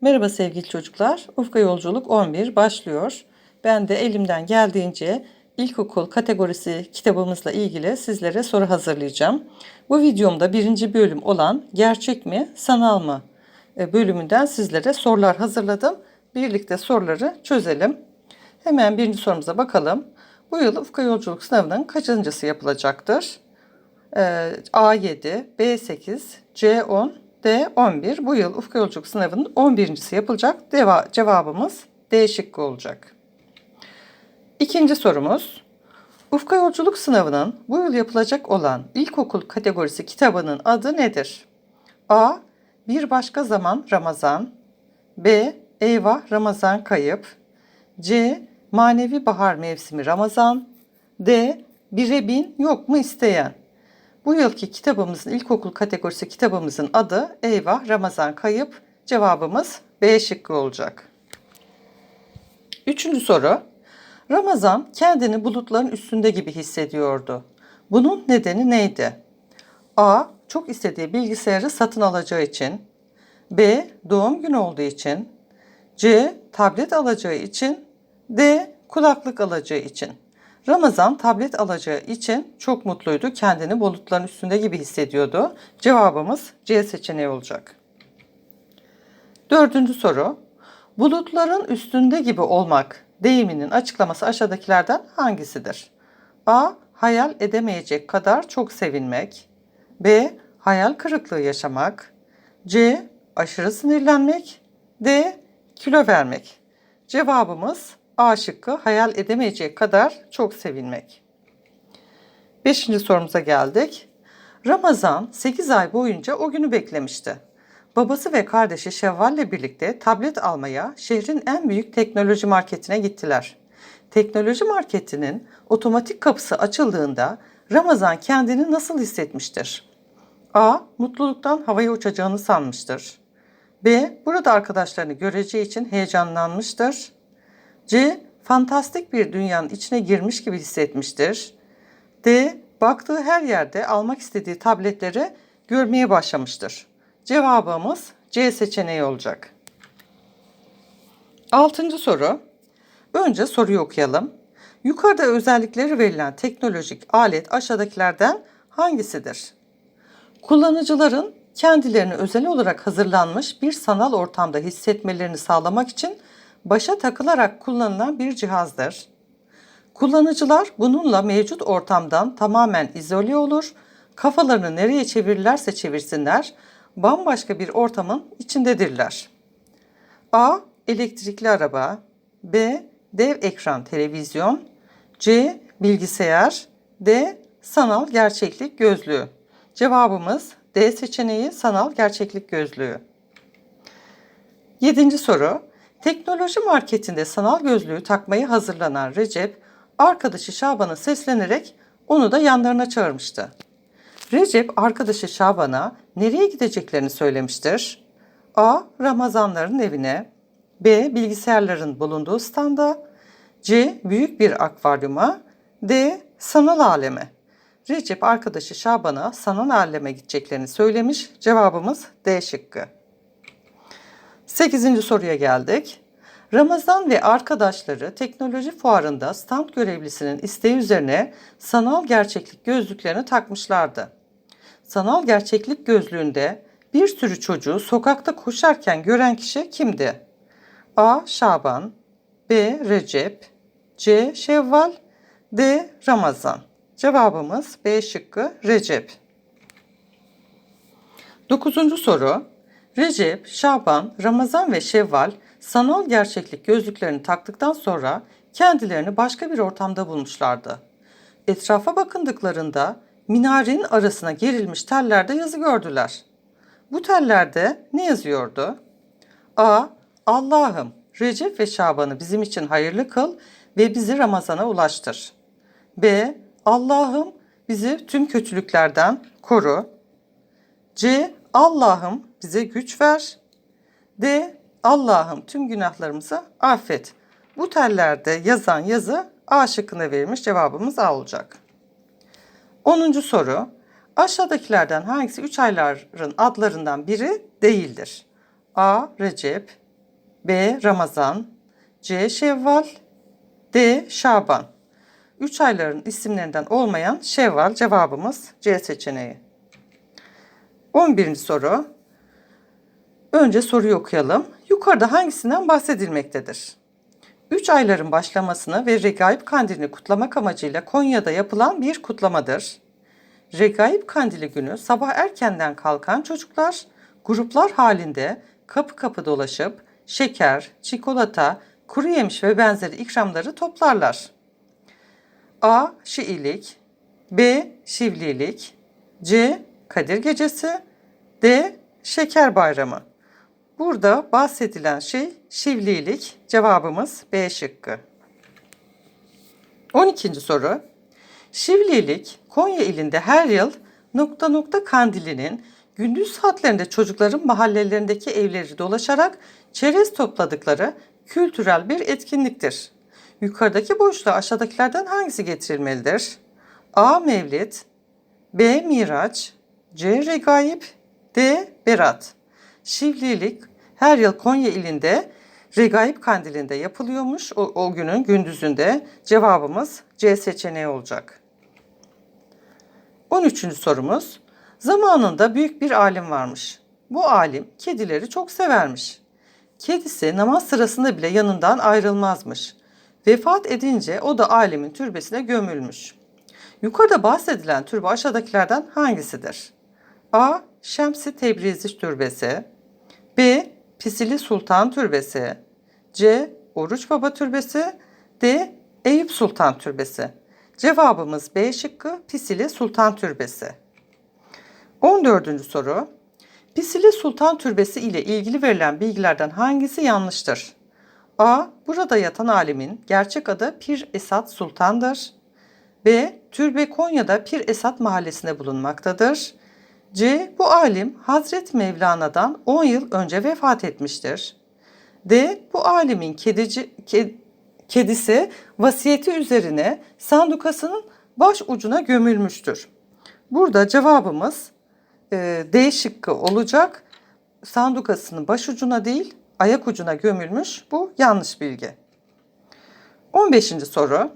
Merhaba sevgili çocuklar. Ufka Yolculuk 11 başlıyor. Ben de elimden geldiğince ilkokul kategorisi kitabımızla ilgili sizlere soru hazırlayacağım. Bu videomda birinci bölüm olan gerçek mi, sanal mı e, bölümünden sizlere sorular hazırladım. Birlikte soruları çözelim. Hemen birinci sorumuza bakalım. Bu yıl Ufka Yolculuk sınavının kaçıncısı yapılacaktır? Ee, A7, B8, C10, D11. Bu yıl Ufka Yolculuk sınavının 11.si yapılacak. Deva, cevabımız D şıkkı olacak. İkinci sorumuz. Ufka Yolculuk sınavının bu yıl yapılacak olan ilkokul kategorisi kitabının adı nedir? A. Bir başka zaman Ramazan. B. Eyvah Ramazan kayıp. C. Manevi bahar mevsimi Ramazan. D. Bire bin yok mu isteyen? Bu yılki kitabımızın ilkokul kategorisi kitabımızın adı Eyvah Ramazan Kayıp. Cevabımız B şıkkı olacak. Üçüncü soru. Ramazan kendini bulutların üstünde gibi hissediyordu. Bunun nedeni neydi? A. Çok istediği bilgisayarı satın alacağı için. B. Doğum günü olduğu için. C. Tablet alacağı için. D. Kulaklık alacağı için. Ramazan tablet alacağı için çok mutluydu. Kendini bulutların üstünde gibi hissediyordu. Cevabımız C seçeneği olacak. Dördüncü soru. Bulutların üstünde gibi olmak deyiminin açıklaması aşağıdakilerden hangisidir? A. Hayal edemeyecek kadar çok sevinmek. B. Hayal kırıklığı yaşamak. C. Aşırı sinirlenmek. D. Kilo vermek. Cevabımız A şıkkı hayal edemeyecek kadar çok sevinmek. Beşinci sorumuza geldik. Ramazan 8 ay boyunca o günü beklemişti. Babası ve kardeşi Şevval ile birlikte tablet almaya şehrin en büyük teknoloji marketine gittiler. Teknoloji marketinin otomatik kapısı açıldığında Ramazan kendini nasıl hissetmiştir? A. Mutluluktan havaya uçacağını sanmıştır. B. Burada arkadaşlarını göreceği için heyecanlanmıştır. C. Fantastik bir dünyanın içine girmiş gibi hissetmiştir. D. Baktığı her yerde almak istediği tabletleri görmeye başlamıştır. Cevabımız C seçeneği olacak. Altıncı soru. Önce soruyu okuyalım. Yukarıda özellikleri verilen teknolojik alet aşağıdakilerden hangisidir? Kullanıcıların kendilerini özel olarak hazırlanmış bir sanal ortamda hissetmelerini sağlamak için başa takılarak kullanılan bir cihazdır. Kullanıcılar bununla mevcut ortamdan tamamen izole olur, kafalarını nereye çevirirlerse çevirsinler, bambaşka bir ortamın içindedirler. A. Elektrikli araba B. Dev ekran televizyon C. Bilgisayar D. Sanal gerçeklik gözlüğü. Cevabımız D seçeneği sanal gerçeklik gözlüğü. Yedinci soru. Teknoloji marketinde sanal gözlüğü takmayı hazırlanan Recep, arkadaşı Şaban'a seslenerek onu da yanlarına çağırmıştı. Recep arkadaşı Şaban'a nereye gideceklerini söylemiştir. A. Ramazanların evine. B. Bilgisayarların bulunduğu standa. C. Büyük bir akvaryuma. D. Sanal aleme. Recep arkadaşı Şaban'a sanal aleme gideceklerini söylemiş. Cevabımız D şıkkı. 8. soruya geldik. Ramazan ve arkadaşları teknoloji fuarında stand görevlisinin isteği üzerine sanal gerçeklik gözlüklerini takmışlardı. Sanal gerçeklik gözlüğünde bir sürü çocuğu sokakta koşarken gören kişi kimdi? A. Şaban B. Recep C. Şevval D. Ramazan Cevabımız B şıkkı Recep. Dokuzuncu soru. Recep, Şaban, Ramazan ve Şevval sanal gerçeklik gözlüklerini taktıktan sonra kendilerini başka bir ortamda bulmuşlardı. Etrafa bakındıklarında minarenin arasına gerilmiş tellerde yazı gördüler. Bu tellerde ne yazıyordu? A. Allah'ım Recep ve Şaban'ı bizim için hayırlı kıl ve bizi Ramazan'a ulaştır. B. Allah'ım bizi tüm kötülüklerden koru. C. Allah'ım bize güç ver. D. Allah'ım tüm günahlarımızı affet. Bu tellerde yazan yazı A şıkkına verilmiş cevabımız A olacak. 10. soru. Aşağıdakilerden hangisi 3 ayların adlarından biri değildir? A. Recep B. Ramazan C. Şevval D. Şaban 3 ayların isimlerinden olmayan Şevval cevabımız C seçeneği. 11. soru. Önce soruyu okuyalım. Yukarıda hangisinden bahsedilmektedir? 3 ayların başlamasını ve Regaib Kandilini kutlamak amacıyla Konya'da yapılan bir kutlamadır. Regaib Kandili günü sabah erkenden kalkan çocuklar gruplar halinde kapı kapı dolaşıp şeker, çikolata, kuru yemiş ve benzeri ikramları toplarlar. A. Şiilik B. Şivlilik C. Kadir Gecesi D. Şeker Bayramı Burada bahsedilen şey şivlilik. Cevabımız B şıkkı. 12. soru. Şivlilik Konya ilinde her yıl nokta nokta kandilinin gündüz saatlerinde çocukların mahallelerindeki evleri dolaşarak çerez topladıkları kültürel bir etkinliktir. Yukarıdaki boşluğa aşağıdakilerden hangisi getirilmelidir? A. Mevlid B. Miraç C. Regaib D. Berat Şivlilik her yıl Konya ilinde Regaib Kandili'nde yapılıyormuş. O, o günün gündüzünde cevabımız C seçeneği olacak. 13. sorumuz. Zamanında büyük bir alim varmış. Bu alim kedileri çok severmiş. Kedisi namaz sırasında bile yanından ayrılmazmış. Vefat edince o da alimin türbesine gömülmüş. Yukarıda bahsedilen türbe aşağıdakilerden hangisidir? A. Şemsi Tebrizi Türbesi B. Pisili Sultan Türbesi C. Oruç Baba Türbesi D. Eyüp Sultan Türbesi Cevabımız B şıkkı Pisili Sultan Türbesi. 14. soru. Pisili Sultan Türbesi ile ilgili verilen bilgilerden hangisi yanlıştır? A. Burada yatan alimin gerçek adı Pir Esat Sultan'dır. B. Türbe Konya'da Pir Esat mahallesinde bulunmaktadır. C. Bu alim Hazret Mevlana'dan 10 yıl önce vefat etmiştir. D. Bu alimin kedici, ked, kedisi vasiyeti üzerine sandukasının baş ucuna gömülmüştür. Burada cevabımız e, D şıkkı olacak. Sandukasının baş ucuna değil ayak ucuna gömülmüş. Bu yanlış bilgi. 15. soru.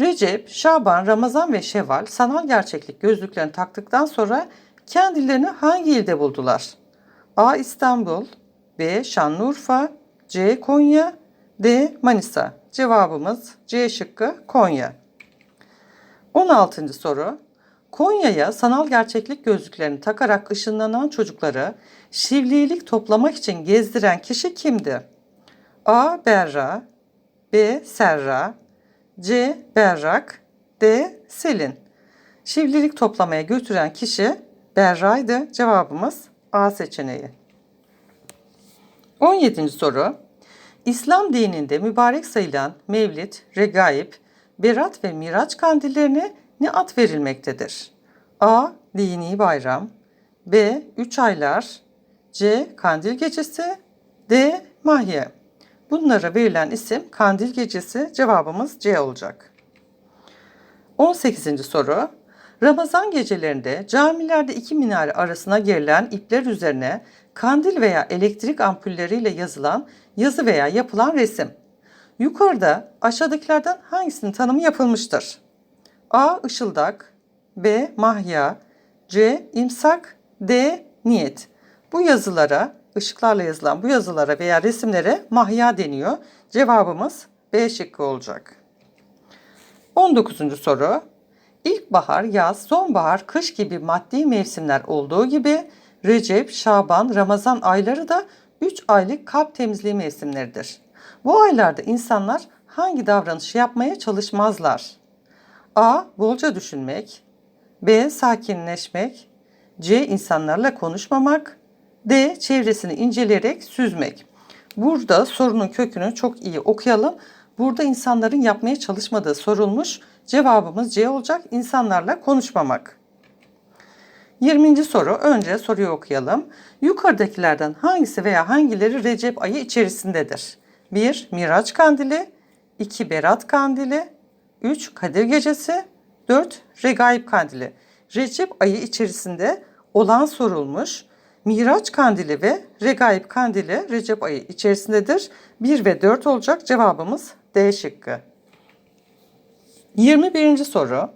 Recep, Şaban, Ramazan ve Şevval sanal gerçeklik gözlüklerini taktıktan sonra kendilerini hangi ilde buldular? A. İstanbul B. Şanlıurfa C. Konya D. Manisa Cevabımız C şıkkı Konya. 16. soru. Konya'ya sanal gerçeklik gözlüklerini takarak ışınlanan çocukları şivlilik toplamak için gezdiren kişi kimdi? A. Berra B. Serra C. Berrak D. Selin Şivlilik toplamaya götüren kişi Berra'ydı. Cevabımız A seçeneği. 17. soru. İslam dininde mübarek sayılan Mevlid, Regaib, Berat ve Miraç kandillerine ne ad verilmektedir? A. Dini bayram B. Üç aylar C. Kandil gecesi D. Mahye Bunlara verilen isim Kandil Gecesi cevabımız C olacak. 18. soru. Ramazan gecelerinde camilerde iki minare arasına gerilen ipler üzerine kandil veya elektrik ampulleriyle yazılan yazı veya yapılan resim. Yukarıda aşağıdakilerden hangisinin tanımı yapılmıştır? A. Işıldak B. Mahya C. imsak D. Niyet. Bu yazılara, ışıklarla yazılan bu yazılara veya resimlere mahya deniyor. Cevabımız B şıkkı olacak. 19. soru. İlkbahar, yaz, sonbahar, kış gibi maddi mevsimler olduğu gibi Recep, Şaban, Ramazan ayları da 3 aylık kalp temizliği mevsimleridir. Bu aylarda insanlar hangi davranışı yapmaya çalışmazlar? A. Bolca düşünmek B. Sakinleşmek C. insanlarla konuşmamak D. Çevresini inceleyerek süzmek. Burada sorunun kökünü çok iyi okuyalım. Burada insanların yapmaya çalışmadığı sorulmuş. Cevabımız C olacak. İnsanlarla konuşmamak. 20. soru. Önce soruyu okuyalım. Yukarıdakilerden hangisi veya hangileri Recep ayı içerisindedir? 1. Miraç kandili 2. Berat kandili 3. Kadir gecesi 4. Regaib kandili. Recep ayı içerisinde olan sorulmuş. Miraç kandili ve Regaib kandili Recep ayı içerisindedir. 1 ve 4 olacak cevabımız D şıkkı. 21. soru.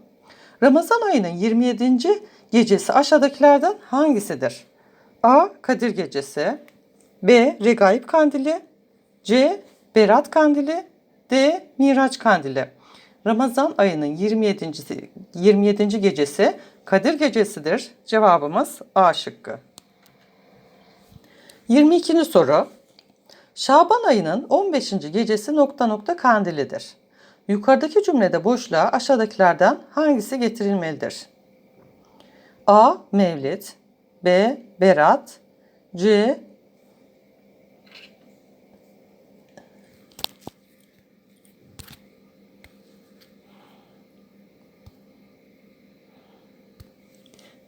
Ramazan ayının 27. gecesi aşağıdakilerden hangisidir? A. Kadir Gecesi B. Regaib Kandili C. Berat Kandili D. Miraç Kandili Ramazan ayının 27. 27. gecesi Kadir Gecesi'dir. Cevabımız A şıkkı. 22. soru. Şaban ayının 15. gecesi nokta nokta kandilidir. Yukarıdaki cümlede boşluğa aşağıdakilerden hangisi getirilmelidir? A. Mevlid B. Berat C.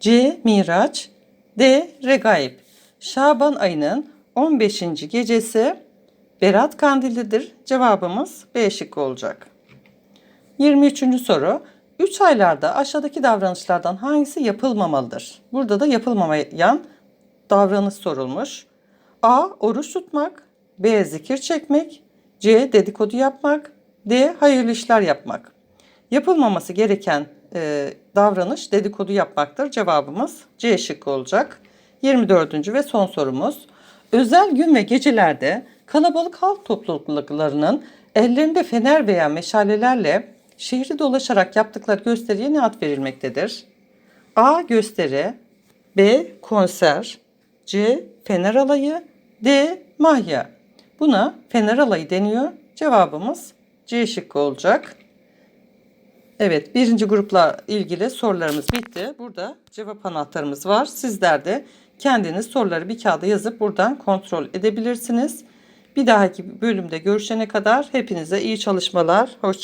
C. Miraç D. Regaib Şaban ayının 15. gecesi Berat Kandilidir. Cevabımız B şıkkı olacak. 23. soru. 3 aylarda aşağıdaki davranışlardan hangisi yapılmamalıdır? Burada da yapılmamayan davranış sorulmuş. A. Oruç tutmak. B. Zikir çekmek. C. Dedikodu yapmak. D. Hayırlı işler yapmak. Yapılmaması gereken e, davranış dedikodu yapmaktır. Cevabımız C şıkkı olacak. 24. ve son sorumuz. Özel gün ve gecelerde kalabalık halk topluluklarının ellerinde fener veya meşalelerle şehri dolaşarak yaptıkları gösteriye ne ad verilmektedir? A. Gösteri B. Konser C. Fener alayı D. Mahya Buna fener alayı deniyor. Cevabımız C şıkkı olacak. Evet birinci grupla ilgili sorularımız bitti. Burada cevap anahtarımız var. Sizler de kendiniz soruları bir kağıda yazıp buradan kontrol edebilirsiniz. Bir dahaki bölümde görüşene kadar hepinize iyi çalışmalar. Hoşçakalın.